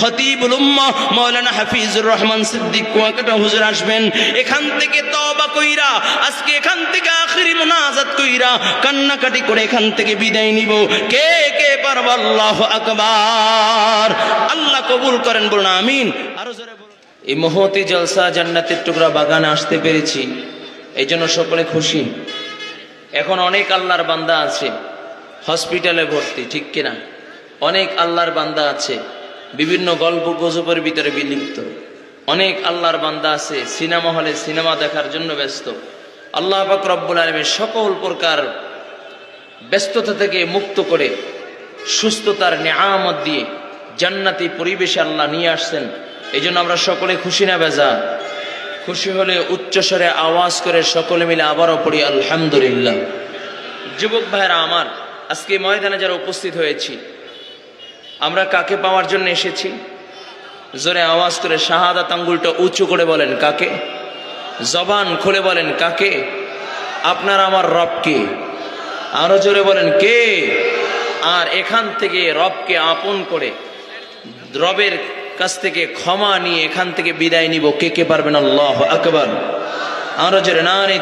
খতিবুল উম্মাহ মাওলানা হাফিজুর রহমান সিদ্দিক কুয়াকাটা হুজুর আসবেন। এখান থেকে তওবা কইরা, আজকে এখান থেকে আখিরি মুনাজাত কইরা, কান্নাকাটি করে এখান থেকে বিদায় নিব। কে কে পারব? আল্লাহু আকবার। আল্লাহ কবুল করেন বলুন, আমিন। আরও জোরে এই মহতি জলসা জান্নাতের টুকরা বাগানে আসতে পেরেছি। এই জন্য সকলে খুশি। এখন অনেক আল্লাহর বান্দা আছে, হসপিটালে ভর্তি, ঠিক কিনা? অনেক আল্লাহর বান্দা আছে। বিভিন্ন গল্প গুজবের ভিতরে বিলিপ্ত। অনেক আল্লাহর বান্দা আছে, সিনেমা হলে সিনেমা দেখার জন্য ব্যস্ত। আল্লাহ পাক আলমের সকল প্রকার ব্যস্ততা থেকে মুক্ত করে সুস্থতার নেয়ামত দিয়ে জান্নাতি পরিবেশে আল্লাহ নিয়ে আসছেন। এই আমরা সকলে খুশি না বেজা? খুশি হলে উচ্চস্বরে আওয়াজ করে সকলে মিলে আবারও পড়ি, আলহামদুলিল্লাহ। যুবক ভাইরা আমার, আজকে ময়দানে যারা উপস্থিত হয়েছি আমরা কাকে পাওয়ার জন্য এসেছি? জোরে আওয়াজ করে শাহাদাত আঙ্গুলটা উঁচু করে বলেন, কাকে? জবান খুলে বলেন, কাকে? আপনার আমার রবকে আরও জোরে বলেন, কে? আর এখান থেকে রবকে আপন করে রবের কাছ থেকে ক্ষমা নিয়ে এখান থেকে বিদায় নিব। কে কে পারবেন? আল্লাহ আকবর। আরও জোরে না নেই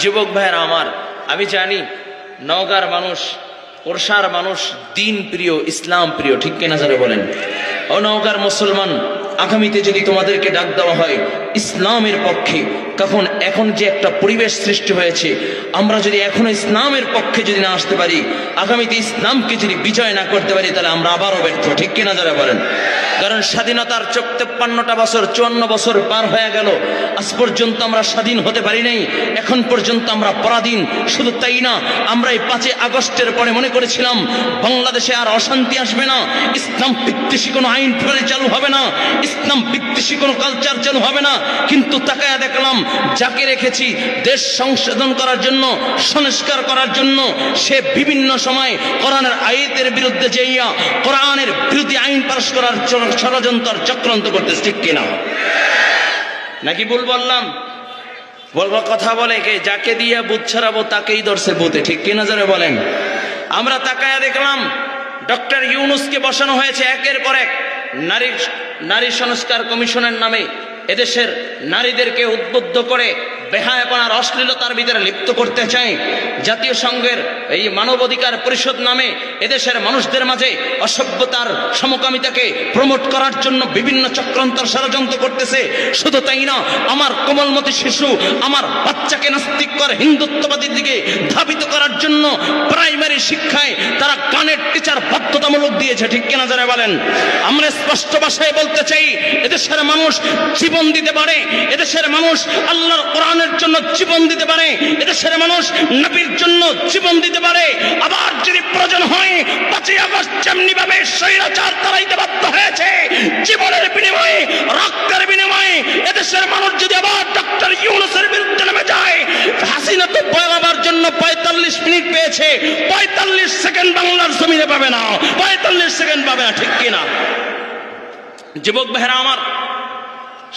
যুবক ভাইয়ের আমার, আমি জানি নওগাঁর মানুষ ওরসার মানুষ দিন প্রিয়, ইসলাম প্রিয়, ঠিক কিনা যারা বলেন? ও মুসলমান, আগামীতে যদি তোমাদেরকে ডাক দেওয়া হয়, ইসলামের পক্ষে তখন এখন যে একটা পরিবেশ সৃষ্টি হয়েছে, আমরা যদি এখন ইসলামের পক্ষে যদি না আসতে পারি, আগামীতে ইসলামকে যদি বিজয় না করতে পারি, তাহলে আমরা আবারও ব্যর্থ, ঠিক কিনা যারা বলেন? কারণ স্বাধীনতার চোখ বছর, চুয়ান্ন বছর পার হয়ে গেল। আজ পর্যন্ত আমরা স্বাধীন হতে পারি নাই, এখন পর্যন্ত আমরা পরাধীন, শুধু তাই না আমরা এই পাঁচই আগস্টের পরে মনে করেছিলাম, বাংলাদেশে আর অশান্তি আসবে না, ইসলাম বিদ্বেষী কোনো আইন ফেলে চালু হবে না, ইসলাম বিদ্বেষী কোনো কালচার চালু হবে না। কিন্তু তাকায়া দেখলাম, যাকে রেখেছি দেশ সংশোধন করার জন্য, সংস্কার করার জন্য, সে বিভিন্ন সময় কোরআনের আয়াতের বিরুদ্ধে যাইয়া, কোরআনের বিরোধী আইন পাশ করার চ- ষড়যন্ত্র চক্রান্ত করতেছে, ঠিক কিনা? নাকি ভুল বললাম? বলব, কথা বলে কে যাকে দিয়ে বুথ ছড়াবো তাকেই ধরছে বুথে ঠিক কিনা যারা বলেন? আমরা তাকায়া দেখলাম, ডক্টর ইউনুসকে বসানো হয়েছে একের পর এক। নারী নারী সংস্কার কমিশনের নামে এদেশের নারীদেরকে উদ্বুদ্ধ করে বেহায়াপনার অশ্লীলতার ভিতরে লিপ্ত করতে চায় জাতীয় সংঘের এই মানবাধিকার পরিষদ নামে এদেশের মানুষদের মাঝে অসভ্যতার সমকামিতাকে প্রমোট করার জন্য বিভিন্ন চক্রান্তর ষড়যন্ত্র করতেছে। শুধু তাই না, আমার কোমলমতি শিশু আমার বাচ্চাকে নাস্তিক করে হিন্দুত্ববাদীর দিকে ধাবিত করার জন্য প্রাইমারি শিক্ষায় টিচার বাধ্যতামূলক দিয়েছে, ঠিক কিনা যারা বলেন? আমরা স্পষ্ট ভাষায় বলতে চাই, এদেশের মানুষ জীবন দিতে পারে, এদেশের মানুষ আল্লাহর কোরআনের জন্য জীবন দিতে পারে, এদেশের মানুষ নবীর জন্য জীবন দিতে পারে। আবার যদি প্রয়োজন হয়, পাঁচই আগস্ট যেমনি ভাবে স্বৈরাচার তারাইতে বাধ্য হয়েছে, জীবনের বিনিময়ে, রক্তের বিনিময়ে এদেশের মানুষ যদি আবার ডক্টর ইউনুসের বিরুদ্ধে নেমে যায়, হাসিনা তো বলাবার জন্য পঁয়তাল্লিশ মিনিট পেয়েছে, পঁয়তাল্লিশ সেকেন্ড বাংলার জমিনে পাবে না। পঁয়তাল্লিশ সেকেন্ড পাবে না, ঠিক কিনা? যুবক ভাইরা আমার,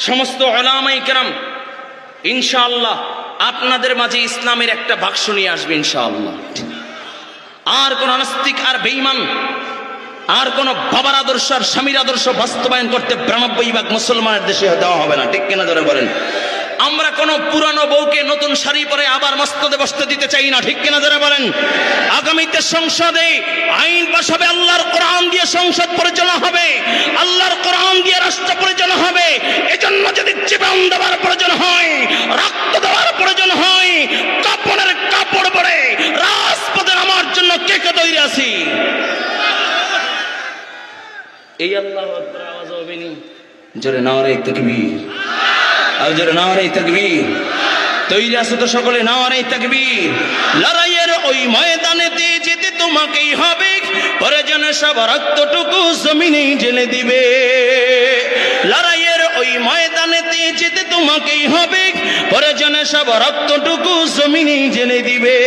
সমস্ত ওলামাই কেরাম, ইনশাআল্লাহ আপনাদের মাঝে ইসলামের একটা বাক্স নিয়ে আসবে ইনশাআল্লাহ। আর কোন নাস্তিক, আর বেঈমান, আর কোন বাবার আদর্শ, আর স্বামীর আদর্শ বাস্তবায়ন করতে বিরানব্বই ভাগ মুসলমানের দেশে দেওয়া হবে না, ঠিক কিনা ধরে বলেন? আমরা কোন পুরানো বউকে নতুন শাড়ি পরে আবার মস্তদে বসতে দিতে চাই না, ঠিক কিনা ধরে বলেন? আগামীতে সংসদে আইন পাশ হবে, আল্লাহর কোরআন দিয়ে সংসদ পরিচালনা হবে, আল্লাহর কোরআন দিয়ে রাষ্ট্র পরিচালনা হবে। এজন্য যদি জীবন দেওয়ার প্রয়োজন হয়, রক্ত দেওয়ার প্রয়োজন হয়, কাপড়ের কাপড় পরে রাজপথে আমার জন্য কে কে তৈরি আছি? এই আল্লাহ আওয়াজ হবে নি? জোরে নারে তাকবীর আর জোরে নারে তাকবীর। তৈরি আছো তো সকলে নারে তাকবীর। লড়াইয়ের ওই ময়দানেতে যেতে তোমাকেই হবে। প্রয়োজনে সব রক্তটুকু জমিনেই ঢেলে দিবে। লড়াইয়ের ওই ময়দানেতে যেতে তোমাকেই হবে। প্রয়োজন সব রক্তটুকু জমিনে জেনে দিবে।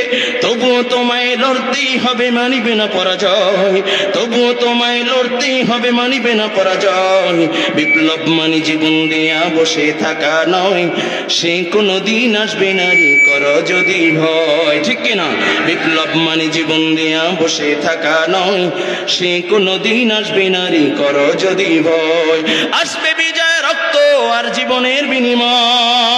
তবুও তোমায় লড়তেই হবে মানিবে না পরাজয়। তবুও তোমায় লড়তেই হবে মানিবে না পরাজয়। বিপ্লব মানে জীবন দেয়া বসে থাকা নয়। সে কোনো দিন আসবে না রে কর যদি ভয়। ঠিক কিনা বিপ্লব মানে জীবন দেয়া বসে থাকা নয়। সে কোনো দিন আসবে না রে কর যদি ভয়। আসবে বিজয় রক্ত আর জীবনের বিনিময়।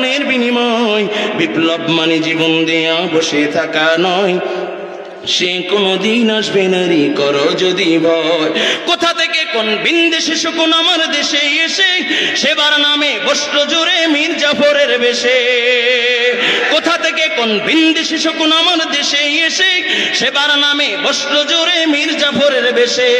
জীবনের বিনিময়। বিপ্লব মানে জীবন দেয়া, বসে থাকা নয়। সে কোনদিন আসবে নারী করো যদি ভয়। কোথা থেকে কোন বিন্দেশে শকুন আমার দেশে এসে সেবার নামে বস্ত্র জোরে মীর জাফরের বেশে। থেকে কোন বিন্দেশে শকুন আমার দেশে এসে সেবার নামে বস্ত্র জুড়ে মীর জাফরের বেশে।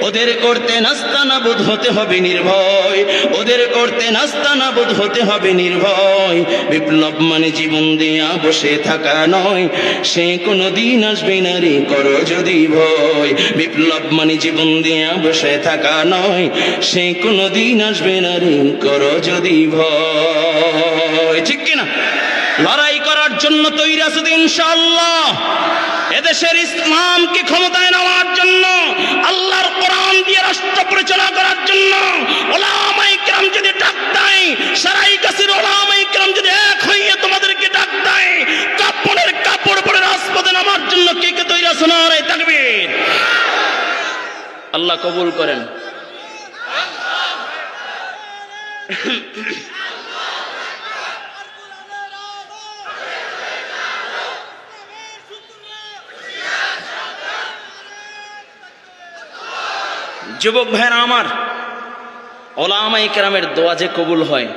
ওদের করতে নাস্তানা বোধ হতে হবে নির্ভয়। ওদের করতে নাস্তানা বোধ হতে হবে নির্ভয়। বিপ্লব মানে জীবন দেয়া, বসে থাকা নয়। সে কোনো দিন আসবে না রে, করো যদি ভয়। বিপ্লব মানে জীবন দেয়া, বসে থাকা নয়। সে কোনো দিন আসবে না রে, করো যদি ভয়। ঠিক কিনা? লড়াই জন্য তৈরি আছে ইনশাআল্লাহ। এদেশের ইসলামকে ক্ষমতায় নেওয়ার জন্য, আল্লাহর কোরআন দিয়ে রাষ্ট্র পরিচালনা করার জন্য ওলামাই কেরাম যদি ডাক দেয়, সারাই কাসির ওলামাই কেরাম যদি এক হইয়ে তোমাদেরকে ডাক দেয়, কাপড়ের কাপড় পরে রাজপথে নামার জন্য কে কে তৈরি আছে না তাকবীর? আল্লাহ কবুল করেন। যুবক ভাইরা আমার ওলামাই কেরামের দোয়া যে কবুল হয়,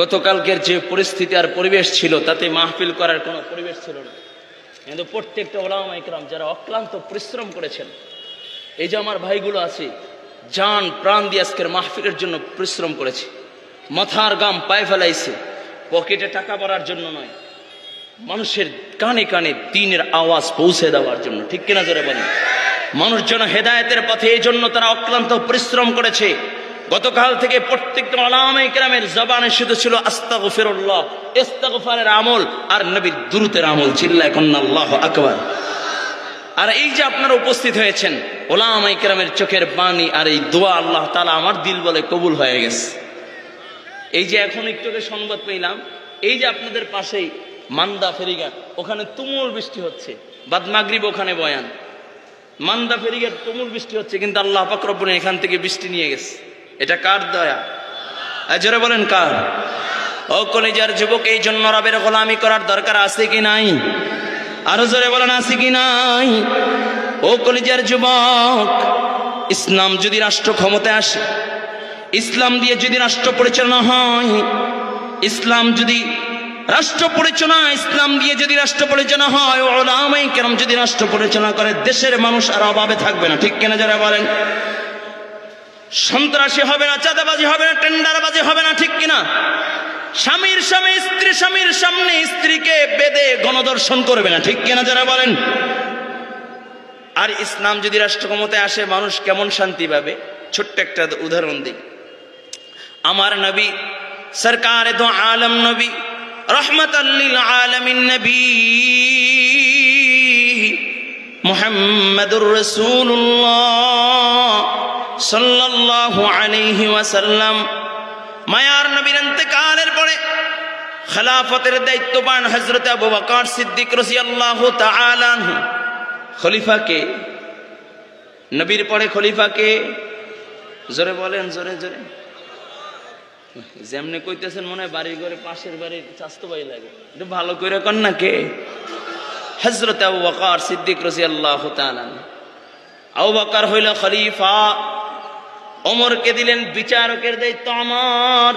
গতকালকের যে পরিস্থিতি আর পরিবেশ ছিল, তাতে মাহফিল করার কোনো পরিবেশ ছিল না। কিন্তু প্রত্যেকটা ওলামাই কেরাম যারা অক্লান্ত পরিশ্রম করেছেন, এই যে আমার ভাইগুলো আছে, জান, প্রাণ দিয়ে আজকের মাহফিলের জন্য পরিশ্রম করেছে। মাথার গাম পায়ে ফেলাইছে, পকেটে টাকা ভরার জন্য নয়। মানুষের কানে কানে দিনের আওয়াজ পৌঁছে দেওয়ার জন্য। ঠিক কিনা জোরে বলেন? মানুষ যেন হেদায়তের পথে এই জন্য তারা অক্লান্ত পরিশ্রম করেছে। গতকাল থেকে প্রত্যেকটা আলামাই কেরামের জবানে শুধু ছিল আস্তাগফিরুল্লাহ, ইস্তাগফারের আমল, আর নবীর দুরুতের আমল চিল্লায় কন্যা আল্লাহ আকবার। আর এই যে আপনারা উপস্থিত হয়েছেন ওলামাই কেরামের চোখের বাণী আর এই দোয়া আল্লাহ তালা আমার দিল বলে কবুল হয়ে গেছে। এই যে এখন একটু সংবাদ পেলাম, এই যে আপনাদের পাশেই মান্দা ফেরিঘাট, ওখানে তুমুল বৃষ্টি হচ্ছে। বাদ মাগরিব ওখানে বয়ান। মান্দা ফেরিঘাট, তুমুল বৃষ্টি হচ্ছে, কিন্তু আল্লাহ পাকরব্বনে এখান থেকে বৃষ্টি নিয়ে গেছে। এটা কার দয়া? জোরে বলেন কার? ও কলেজার যুবক, এই জন্য রবের গোলামি করার দরকার আছে কি নাই? আরও জোরে বলেন, আছে কি নাই? ও কলিজার যুবক, ইসলাম যদি রাষ্ট্র ক্ষমতায় আসে, ইসলাম দিয়ে যদি রাষ্ট্র পরিচালনা হয়, ইসলাম যদি রাষ্ট্র পরিচালনা ইসলাম দিয়ে যদি রাষ্ট্র পরিচালনা হয় ওলামাই কেরম যদি রাষ্ট্র পরিচালনা করে, দেশের মানুষ আর অভাবে থাকবে না। ঠিক কেনা যারা বলেন? সন্ত্রাসী হবে না, চাঁদাবাজি হবে না, টেন্ডারবাজি হবে না, ঠিক কিনা? স্বামীর স্বামী, স্ত্রী স্বামীর সামনে স্ত্রীকে বেদে গণদর্শন করবে না, ঠিক কিনা যারা বলেন? আর ইসলাম যদি রাষ্ট্র ক্ষমতায় আসে, মানুষ কেমন শান্তি পাবে? ছোট্ট একটা উদাহরণ দিই। আমার নবী, সরকার দো আলম নবী রহমত আলমিন নবী। মোহাম্মদুর রসুল্লাহ সাল্লাল্লাহু আলাইহি ওয়াসাল্লাম। মায়ার নবীর ইন্তেকালের পরে খেলাফতের দায়িত্ববান হযরত আবু বকর সিদ্দিক রাদিয়াল্লাহু তাআলা খলিফাকে, নবীর পরে খলিফাকে, জোরে বলেন, জোরে জোরে। যেমনি কইতেছেন মনে হয় বাড়ির ঘরে পাশের বাড়ির স্বাস্থ্য ভাই লাগে। একটু ভালো করে কর না কে? হজরত আবু বকর সিদ্দিক রাদিয়াল্লাহু তাআলা আবু বকর হইল খলিফা। ওমরকে দিলেন বিচারকের দায়িত্ব আমার।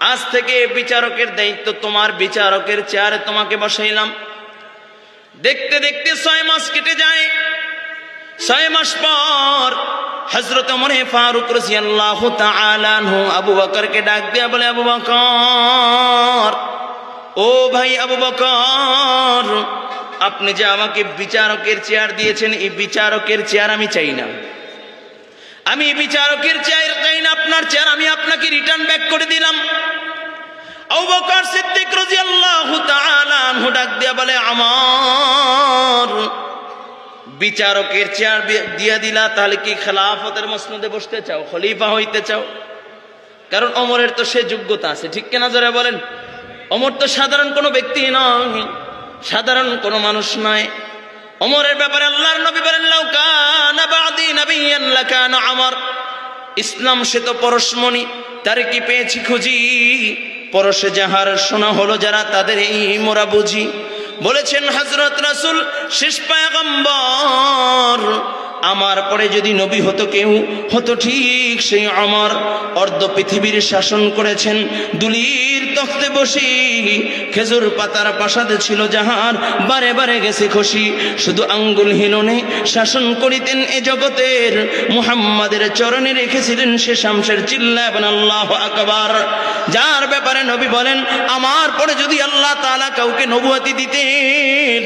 আজ থেকে বিচারকের দায়িত্ব তোমার, বিচারকের চেয়ারে তোমাকে বসাইলাম। দেখতে দেখতে ছয় মাস কেটে যায়। ছয় মাস পর হজরত মনে ফারুক রসিয়াল্লাহ তালানহু আবু বকরকে ডাক দিয়া বলে, আবু বকর, ও ভাই আবু বকর, আপনি যে আমাকে বিচারকের চেয়ার দিয়েছেন, এই বিচারকের চেয়ার আমি চাই না। আমি বিচারকের চেয়ার চাই না, আপনার চেয়ার আমি আপনাকে রিটার্ন ব্যাক করে দিলাম। সিদ্দিক রাদিয়াল্লাহু তাআলা ডাক বলে, আমার বিচারকের চেয়ার দিয়া দিলা, তাহলে কি খেলাফতের মসনদে বসতে চাও, খলিফা হইতে চাও? কারণ অমরের তো সে যোগ্যতা আছে, ঠিক কেনা যারা বলেন? অমর তো সাধারণ কোনো ব্যক্তি নয়, সাধারণ কোনো মানুষ নয়। অমরের ব্যাপারে আল্লাহর নবী বলেন আমর। ইসলাম সে তো পরশমণি, তার কি পেয়েছি খুঁজি? পরশে যাহার শোনা হলো যারা তাদের এই মোরা বুঝি। বলেছেন হজরত রাসুল শেষ পায়গম্বর। আমার পরে যদি নবী হতো কেউ, হতো ঠিক সেই আমার অর্ধ পৃথিবীর শাসন করেছেন, দুলির তখতে বসি খেজুর পাতার পাশাতে ছিল যাহার, বারে বারে গেছে খুশি। শুধু আঙ্গুল হিলনে শাসন করিতেন এ জগতের। মুহাম্মাদের চরণে রেখেছিলেন সে শামসের চিল্লা এবং আল্লাহ আকবার। যার ব্যাপারে নবী বলেন, আমার পরে যদি আল্লাহ তালা কাউকে নবুয়াতি দিতেন,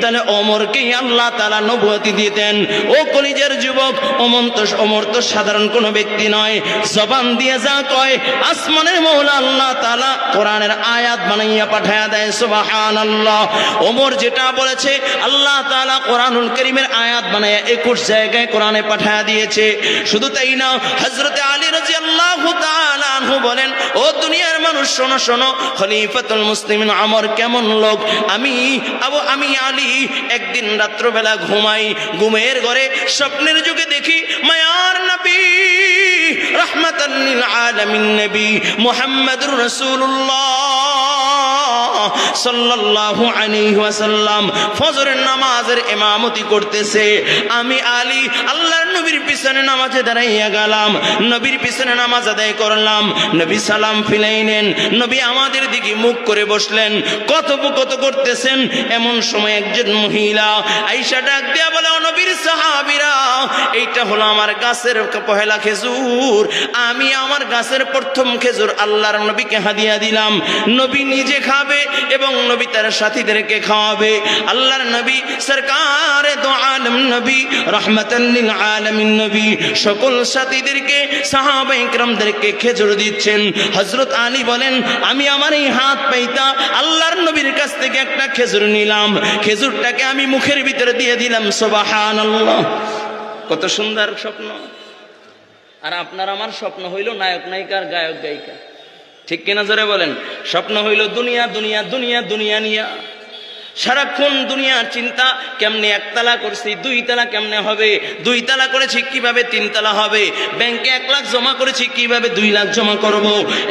তাহলে অমরকেই আল্লাহ তালা নবুয়াতি দিতেন। ও কলিজের যুবক, অমন্ত অমর্ত সাধারণ কোনো ব্যক্তি নয়। জবান দিয়ে যা কয়, আসমানের মৌলা আল্লাহ তালা কোরআনের আয়াত বানাইয়া পাঠায়া দেয়, সুবহানাল্লাহ। ওমর যেটা বলেছে, আল্লাহ তালা কোরআনুল করিমের আয়াত বানাইয়া একুশ জায়গায় কোরআনে পাঠায়া দিয়েছে। শুধু তাই না হজরতে আলী রাজি তাআলা আনহু বলেন, ও দুনিয়ার মানুষ, শোনো শোনো, খলিফাতুল মুসলিমিন আমর কেমন লোক? আমি, আবু, আমি আলী, একদিন রাত্রবেলা ঘুমাই, ঘুমের ঘরে স্বপ্নের যুগে দেখি, মায়ার নবী, রহমাতাল আলামিন নবী, মোহাম্মদুর রাসূলুল্লাহ। সাল্লাল্লাহু আলাইহি ওয়াসাল্লাম ফজরের নামাজের ইমামতি করতেছে। আমি আলী, আল্লাহর নবীর পিছনে নামাজে দাঁড়াইয়া গেলাম, নবীর পিছনে নামাজ আদায় করলাম, নবী সালাম ফিলাইলেন নবী আমাদের দিকে মুখ করে বসলেন কথোপকথ করতেছেন, এমন সময় একজন মহিলা আইসা ডাক দিয়া বলে নবীর সাহাবীরা, এইটা হলো আমার গাছের পহেলা খেজুর। আমি আমার গাছের প্রথম খেজুর আল্লাহর নবীকে হাদিয়া দিলাম। নবী নিজে খাবে এবং নবী তার সাথীদেরকে খাওয়াবে। আল্লাহর নবী, সরকার তো আলম নবী রহমতাল্লিল আলমিন নবী, সকল সাথীদেরকে, সাহাবা ইকরামদেরকে খেজুর দিচ্ছেন। হজরত আলী বলেন, আমি আমার এই হাত পাইতা আল্লাহর নবীর কাছ থেকে একটা খেজুর নিলাম। খেজুরটাকে আমি মুখের ভিতরে দিয়ে দিলাম সোবাহান কত সুন্দর স্বপ্ন। আর আপনার আমার স্বপ্ন হইল নায়ক নায়িকার গায়ক গায়িকা ঠিক কিনা জোরে বলেন? স্বপ্ন হইল দুনিয়া দুনিয়া দুনিয়া দুনিয়া নিয়া। সারাক্ষণ দুনিয়ার চিন্তা, কেমনে একতলা করছি দুই তালা কেমনে হবে দুই তালা করেছি কীভাবে তিন তালা হবে, ব্যাংকে এক লাখ জমা করেছি কীভাবে দুই লাখ জমা করব,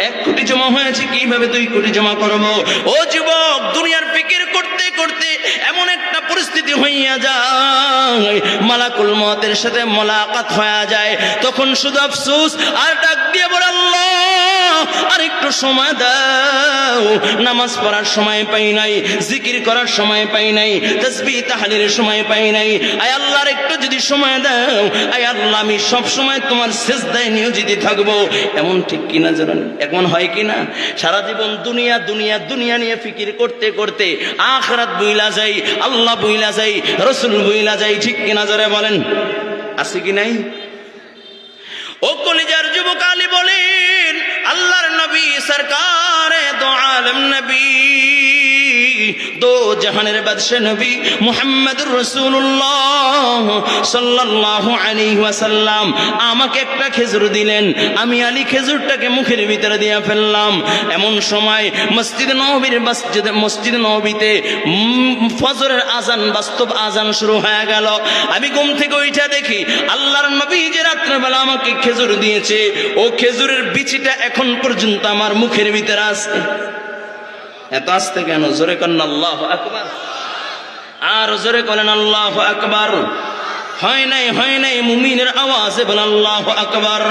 এক কোটি জমা হয়েছে কীভাবে দুই কোটি জমা করব? ও যুবক, দুনিয়ার ফিকির করতে করতে এমন একটা পরিস্থিতি হইয়া যায়, মালাকুল মতের সাথে মোলাকাত হয়ে যায়। তখন শুধু আফসুস, আর ডাক দিয়ে বলে, আল্লাহ! আর একটু সময় দাও। নামাজ পড়ার সময় পাই নাই, জিকির করার সময় পাই নাই তসবি তাহালির সময় পাই নাই। আয় আল্লাহর একটু যদি সময় দাও, আয় আল্লাহ, আমি সব সময় তোমার শেষদায় নিয়োজিত থাকব। এমন ঠিক কিনা জানেন? এমন হয় কিনা? সারা জীবন দুনিয়া দুনিয়া দুনিয়া নিয়ে ফিকির করতে করতে আখরাত বইলা যাই, আল্লাহ বইলা যাই, রসুল বইলা যাই, ঠিক কিনা জোরে বলেন? আছে কি নাই? ও কলিজার যুবক আলী বলেন আল্লাহর নবী, সরকার দো আলম নবী, দো জাহানের বাদশা নবী মুহাম্মদুর রাসূলুল্লাহ সাল্লাল্লাহু আলাইহি ওয়াসাল্লাম। আমাকে একটা খেজুর দিলেন, আমি আলী খেজুরটাকে মুখের ভিতরে দিয়ে ফেললাম। এমন সময় মসজিদ নববীর মসজিদ মসজিদ নবীতে ফজরের আজান বাস্তব আজান শুরু হয়ে গেল। আমি ঘুম থেকে ওইটা দেখি আল্লাহর নবী যে রাত্রেবেলা আমাকে খেজুর দিয়েছে, ও খেজুরের বিচিটা এখন পর্যন্ত আমার মুখের ভিতরে আছে। এত আসতে কেন? জোরে করেন আল্লাহ আকবার। আর জোরে করেন আল্লাহ আকবার। হয় নাই হয় নাই, মুমিনের আওয়াজে বলেন আল্লাহ আকবার।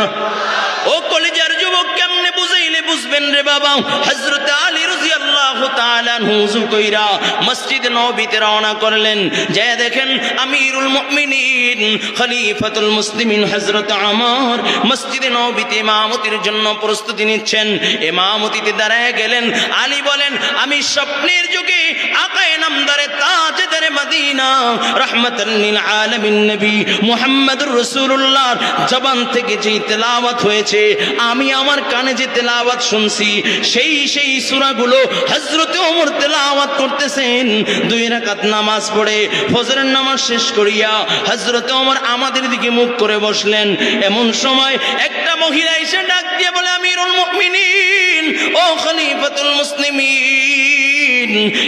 ও কলিজার বুঝবেন রে বাবা? হযরত আলী রাদিয়াল্লাহু তাআলা হুজু কইরা মসজিদ নববীতে রওনা করলেন। যে দেখেন, আমিরুল খলিফাতুল মুসলিমিন হযরত আমার ইমামতির জন্য প্রস্তুতি নিচ্ছেন। দাঁড়ায় গেলেন। আলী বলেন, আমি স্বপ্নের যুগে আকায়ে নামদারে তাজদারে মদিনা, রাহমাতাল লিল আলামিন নবী জবান থেকে যে তেলাওয়াত হয়েছে, আমি আমার কানে যে তেলাওয়াত শুনছি, সেই সেই সূরাগুলো হযরতে ওমর তেলাওয়াত করতেছেন। দুই রাকাত নামাজ পড়ে, ফজরের নামাজ শেষ করিয়া হযরতে ওমর আমাদের দিকে মুখ করে বসলেন। এমন সময় একটা মহিলা এসে ডাক দিয়ে বলে, আমিরুল মুমিনিন, ও খলিফাতুল মুসলিমিন।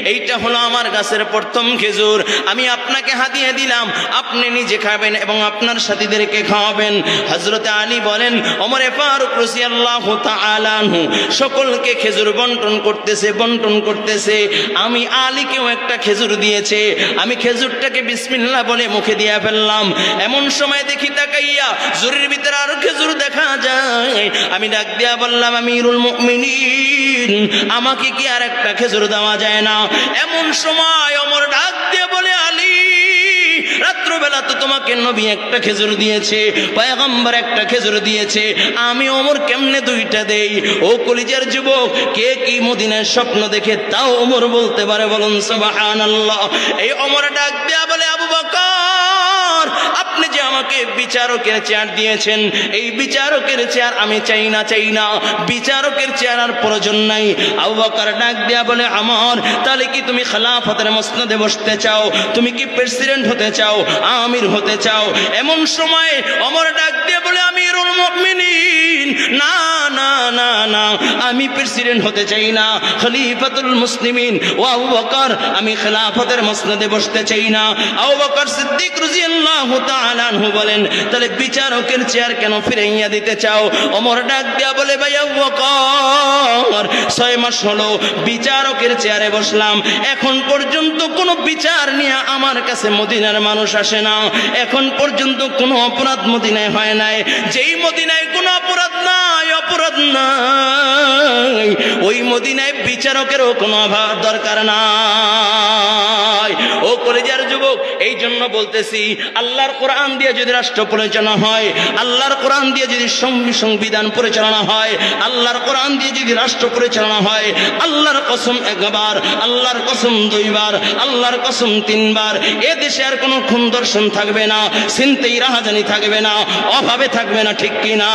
এইটা হলো আমার গাছের প্রথম খেজুর। আমি আপনাকে হাতিয়ে দিলাম, আপনি নিজে খাবেন এবং আপনার সাথীদেরকে খাওয়াবেন। হজরতে আলী বলেন, ওমরে ফারুক রসিয়াল্লাহ তালানহু সকলকে খেজুর বন্টন করতেছে বন্টন করতেছে। আমি আলীকেও একটা খেজুর দিয়েছে। আমি খেজুরটাকে বিসমিল্লাহ বলে মুখে দিয়ে ফেললাম। এমন সময় দেখি তাকাইয়া জুরির ভিতরে আরও খেজুর আমি ডাক দিয়া বললাম, আমিরুল মুমিনিন, আমাকে কি আর একটা খেজুর দেওয়া যায় না? এমন সময় অমর ডাক দিয়ে বলে, আলী, রাত্রবেলা তো তোমাকে নবী একটা খেজুর দিয়েছে, পয়গম্বর একটা খেজুর দিয়েছে, আমি ওমর কেমনে দুইটা দেই? ও কলিজার যুবক, কে কি মদিনার স্বপ্ন দেখে তাও ওমর বলতে পারে বলুন, সুবহানাল্লাহ। এই ওমর ডাক দেয়া বলে বিচারকের চেয়ার দিয়েছেন। এই বিচারকের চেয়ার আমি চাই না চাই না। বিচারকের চেয়ার আর প্রয়োজন নাই। আবু ডাক দেয়া বলে, আমার, তাহলে কি তুমি খেলাফতের মসনদে বসতে চাও? তুমি কি প্রেসিডেন্ট হতে চাও? আমির হতে চাও? এমন সময় অমর ডাক না না আমি প্রেসিডেন্ট হতে চাই না, খলিফাতুল মুসলিমিন। ও আবু বকর, আমি খেলাফতের মসনদে বসতে চাই না। আবু বকর সিদ্দিক রাদিয়াল্লাহু তাআলা আনহু বলেন, তাহলে বিচারকের চেয়ার কেন ফিরাইয়া দিতে চাও? অমর ডাক দিয়া বলে, ভাই আবু বকর, ছয় মাস হলো বিচারকের চেয়ারে বসলাম। এখন পর্যন্ত কোনো বিচার নিয়ে আমার কাছে মদিনার মানুষ আসে না। এখন পর্যন্ত কোনো অপরাধ মদিনায় হয় নাই। যেই মদিনায় কোনো অপরাধ নাই অপরাধ নাই। ওই মদিনায় বিচারকেরও কোনো অভাব দরকার নাই। ও কলেজার যুবক, এই জন্য বলতেছি, আল্লাহর কোরআন দিয়ে যদি রাষ্ট্র পরিচালনা হয়, আল্লাহর কোরআন দিয়ে যদি সংবিধান পরিচালনা হয়, আল্লাহর কোরআন দিয়ে যদি রাষ্ট্র পরিচালনা হয়, আল্লাহর কসম একবার, আল্লাহর কসম দুইবার, আল্লাহর কসম তিনবার, এ দেশে আর কোনো খুন দর্শন থাকবে না, চিনতেই রাহাজানি থাকবে না, অভাবে থাকবে না, ঠিক কি না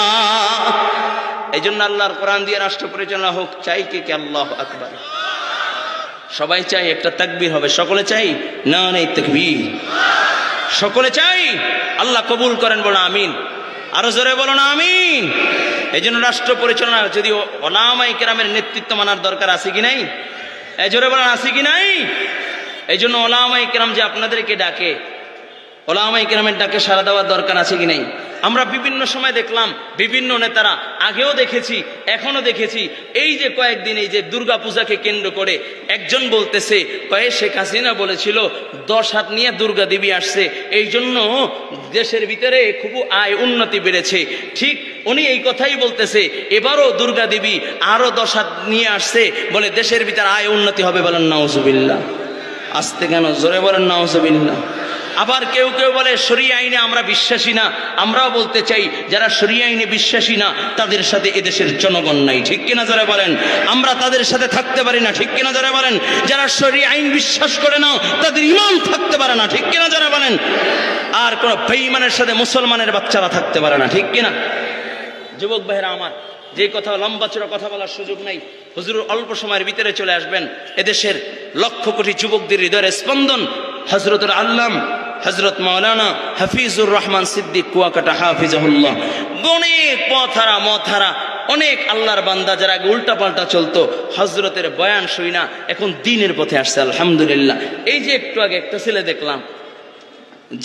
এই জন্য আল্লাহর কোরআন দিয়ে রাষ্ট্র পরিচালনা হোক, চাই কে কে? আল্লাহ আকবার। সবাই চাই একটা তাকবীর হবে। সকলে চাই? না, নেই, তাকবীর। সকলে চাই? আল্লাহ কবুল করেন বলো, আমিন। আরও জোরে বলো না, আমিন। এই জন্য রাষ্ট্র পরিচালনা, যদি ওলামাই কেরামের নেতৃত্ব মানার দরকার আছে কি নাই? এই জোরে বলেন আছে কি নাই? এই জন্য ওলামাই কেরাম যে আপনাদেরকে ডাকে ওলামাই কেরামের ডাকে সারা দেওয়ার দরকার আছে কি নাই? আমরা বিভিন্ন সময় দেখলাম, বিভিন্ন নেতারা আগেও দেখেছি এখনও দেখেছি। এই যে কয়েকদিন এই যে দুর্গা পূজাকে কেন্দ্র করে একজন বলতেছে, কয়ে শেখ হাসিনা বলেছিল, দশ হাত নিয়ে দুর্গা দেবী আসছে। এই জন্য দেশের ভিতরে খুব আয় উন্নতি বেড়েছে। ঠিক উনি এই কথাই বলতেছে, এবারও দুর্গা দেবী আরও দশ হাত নিয়ে আসছে। বলে দেশের ভিতরে আয় উন্নতি হবে বলেন, নাউজুবিল্লাহ। আসতে কেন? জোরে বলেন, নাউজুবিল্লাহ। আবার কেউ কেউ বলে শরী আইনে আমরা বিশ্বাসী না। আমরাও বলতে চাই, যারা শরী আইনে বিশ্বাসী না, তাদের সাথে এদেশের জনগণ নাই। ঠিক কিনা যারা বলেন? আমরা তাদের সাথে থাকতে পারি না। ঠিক কিনা যারা বলেন? যারা শরী আইন বিশ্বাস করে না তাদের ইমান থাকতে পারে না। ঠিক কিনা যারা বলেন? আর কোন বেঈমানের সাথে মুসলমানের বাচ্চারা থাকতে পারে না। ঠিক কিনা? যুবক ভাইরা আমার, যে কথা লম্বা চড়া কথা বলার সুযোগ নাই। হুজুর, অল্প সময়ের ভিতরে চলে আসবেন। এদেশের লক্ষ কোটি যুবকদের হৃদয়ের স্পন্দন হজরতুল আল্লাম হজরত মাওলানা হাফিজুর রহমান সিদ্দিক কুয়াকাটা হাফিজাহুল্লাহ। অনেক পথহারা মথারা অনেক আল্লাহর বান্দা যারা আগে উল্টা পাল্টা চলতো হজরতের বয়ান শুই না, এখন দিনের পথে আসছে, আলহামদুলিল্লাহ। এই যে একটু আগে একটা ছেলে দেখলাম,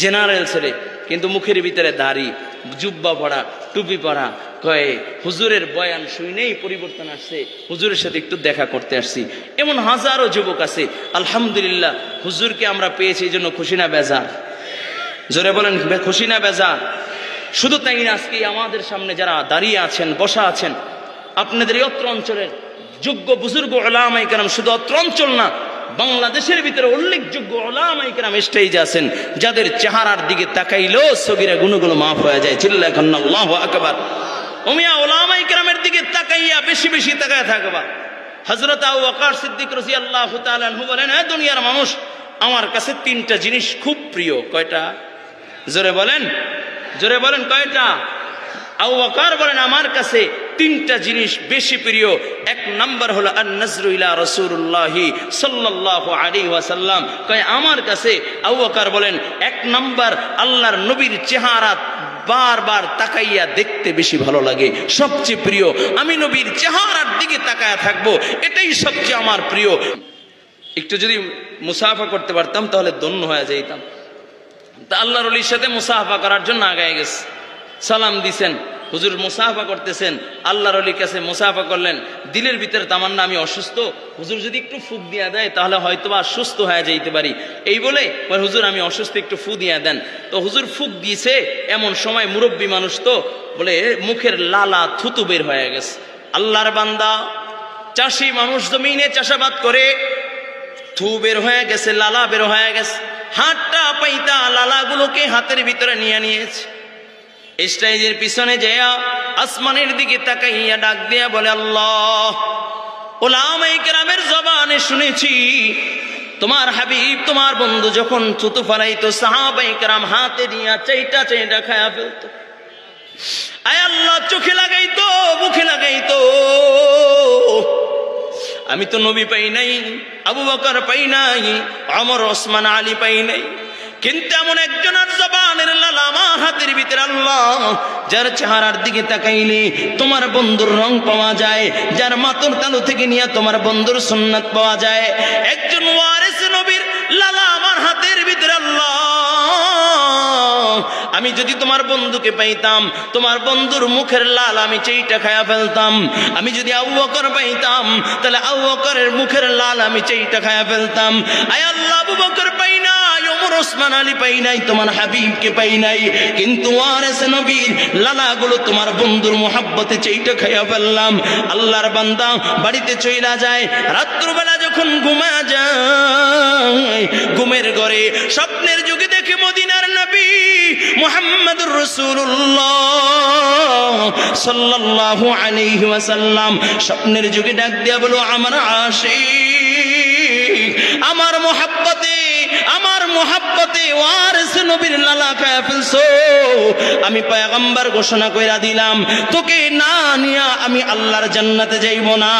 জেনারেল ছেলে, কিন্তু মুখের ভিতরে দাড়ি, জুব্বা পড়া টুপি পড়া কয়ে হুজুরের বয়ান শুনেই পরিবর্তন আসছে। হুজুরের সাথে একটু দেখা করতে আসছি। এমন হাজারো যুবক আছে, আলহামদুলিল্লাহ, হুজুরকে আমরা পেয়েছি এই জন্য খুশি না বেজার। জোরে বলেন, খুশি না বেজার? শুধু তাই না, আজকে আমাদের সামনে যারা দাঁড়িয়ে আছেন, বসা আছেন, আপনাদের এই অত্র অঞ্চলের যোগ্য বুজুর্গ ওলামাই কেরাম শুধু অত্র অঞ্চল না, বাংলাদেশের ভিতরে উল্লেখযোগ্য ওলামাই কেরাম স্টেজ আছেন, যাদের চেহারার দিকে তাকাইলেও সগিরা গুণগুলো মাফ হয়ে যায়। চিল্লা খান্না আকবার। ওমিয়া ওলামাই কেরামের দিকে তাকাইয়া বেশি বেশি তাকায় থাকবা। হজরত আবু বকর সিদ্দিক রসি আল্লাহ তাআলাহু বলেন হ্যাঁ দুনিয়ার মানুষ, আমার কাছে তিনটা জিনিস খুব প্রিয়। কয়টা? জোরে বলেন। জোরে বলেন, কয়টা? আবু বকর বলেন, আমার কাছে তিনটা জিনিস বেশি প্রিয়। এক নাম্বার হলো আন নজরু ইলা রাসূলুল্লাহ সাল্লাল্লাহু আলাইহি ওয়াসাল্লাম। কয়, আমার কাছে, আবু বকর বলেন, এক নাম্বার আল্লাহর নবীর চেহারা বারবার তাকাইয়া দেখতে বেশি ভালো লাগে। সবচেয়ে প্রিয়, আমি নবীর চেহারার দিকে তাকায়া থাকব, এটাই সবচেয়ে আমার প্রিয়। একটু যদি মুসাফা করতে পারতাম, তাহলে ধন্য হয়ে যাইতাম। তা আল্লাহর সাথে মুসাফা করার জন্য আগায় গেছে। সালাম দিছেন। হুজুর মুসাফা করতেছেন আল্লাহর অলির কাছে মুসাফা করলেন দিলের ভিতরে তামান্না আমি অসুস্থ হুজুর যদি একটু ফুক দিয়া দেয় তাহলে হয়তো বা সুস্থ হয়ে যাইতে পারি। এই বলে, হুজুর আমি অসুস্থ একটু ফু দিয়া দেন। তো হুজুর ফুক দিয়েছে এমন সময় মুরব্বী মানুষ তো বলে মুখের লালা থুতু বের হয়ে গেছে। আল্লাহর বান্দা চাষি মানুষ জমিনে চাষাবাদ করে থু বের হয়ে গেছে লালা বের হয়ে গেছে। হাতটা পাইতা লালাগুলোকে হাতের ভিতরে নিয়ে নিয়েছে। স্টেজের পিছনে যেয়া আসমানের দিকে তাকাইয়া ডাক দিয়া বলে, আল্লাহ ওলামাই কেরামের জবানে শুনেছি, তোমার হাবিব, তোমার বন্ধু যখন থুতু ফালাইতো সাহাবাই হাতে নিয়ে চাইটা চাইটা খায়া ফেলতো। আয় আল্লাহ, চোখে লাগাইতো, মুখে লাগাইতো। আমি তো নবী পাই নাই, আবু বকর পাই নাই আমর ওসমান, আলী পাই নাই, কিন্তু এমন একজনের জবানের লালা আমার হাতের ভিতরে আল্লাহ, যার চেহারার দিকে তাকাইলে তোমার বন্ধুর রং পাওয়া যায়, যার মাতর তালু থেকে নিয়ে তোমার বন্ধুর সুন্নাত পাওয়া যায়। একজন ওয়ারেস নবীর লালা আমার হাতের ভিতরে আল্লাহ, আমি যদি তোমার বন্ধুকে পাইতাম, তোমার বন্ধুর মুখের লাল আমি চেইটা খায়া ফেলতাম, আমি যদি আবু বকর পাইতাম, তাহলে আবু বকরের মুখের লাল আমি চেইটা খায়া ফেলতাম। আয় আল্লাহ, আবু বকর ওসমান আলী পাই নাই, তোমার হাবিবকে পাই নাই, কিন্তু ওয়ারেস নবীর লালাগুলো তোমার বন্ধুর মোহাব্বতে চেইটা খাইয়া ফেললাম। আল্লাহর বান্দা বাড়িতে চইলা যায়, রাত্রবেলা যখন ঘুমা যায়, ঘুমের ঘরে স্বপ্নের যুগে দেখে মদিনার নবী মুহাম্মদুর রাসূলুল্লাহ সাল্লাল্লাহু আলাইহি ওয়াসাল্লাম স্বপ্নের যুগে ডাক দিয়া বলো, আমার আশিক, আমার মোহাব্বতে আমার মহাব্বতে ওয়ারেস নবীর লালা পেয়ে ফেলছো। আমি পয়গম্বর ঘোষণা কইরা দিলাম, তোকে না নিয়া আমি আল্লাহর জান্নাতে যাইব না।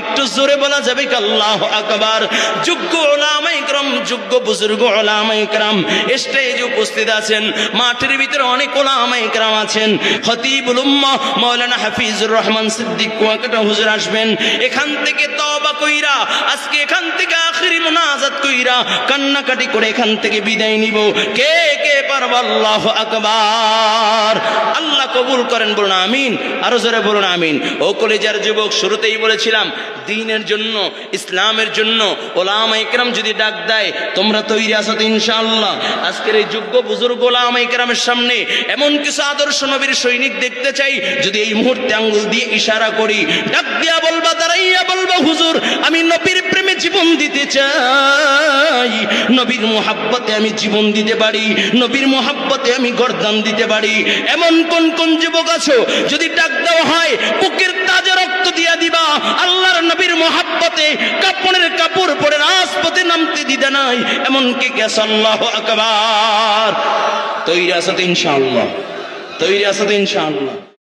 একটু জোরে বলা যাবে কি? আল্লাহ আকবার। যোগ্য ওলামাই ক্রম, যোগ্য বুজুর্গ ওলামাই ক্রাম স্টেজে উপস্থিত আছেন। মাঠের ভিতরে অনেক ওলামাই ক্রাম আছেন। খতিবুল উম্মাহ মাওলানা হাফিজুর রহমান সিদ্দিক কুয়াকাটা হুজুর আসবেন। এখান থেকে তওবা কইরা, আজকে এখান থেকে আখেরি মুনাজাত কইরা কান্নাকাটি করে এখান থেকে বিদায় নিব। কে কে পারব? আল্লাহ আকবার। আল্লাহ কবুল করেন, বলুন আমিন। আরও জোরে বলুন আমিন। ও কলেজার যুবক, শুরুতেই বলেছিলাম, দিনের জন্য, ইসলামের জন্য ওলামা ইকরাম যদি ডাক দেয়, তোমরা তৈরি আছো তো ইনশাআল্লাহ। আজকের এই যোগ্য বুজুর্গ ওলামা ইকরামের সামনে এমন কিছু আদর্শ নবীর সৈনিক দেখতে চাই, যদি এই মুহূর্তে আঙ্গুল দিয়ে ইশারা করি, ডাক দিয়া বলবা, দাঁড়াইয়া বলবা, হুজুর, আমি নবীর প্রেমে জীবন দিতে চাই। নবীর মোহাব্বতে আমি জীবন দিতে পারি, নবীর মোহাব্বতে আমি গর্দান দিতে পারি। এমন কোন কোন যুবক আছো? যদি ডাক দেওয়া হয়, বুকের তাজা রক্ত দিয়া দিবা। আল্লাহর নবীর মোহাব্বতে কাপড়ের কাপড় পরে রাজপথে নামতে দিদা নাই। এমন কে কে আল্লাহ আকবার। তৈরি আসাতে ইনশাআল্লাহ। তৈরি আসাতে ইনশাআল্লাহ।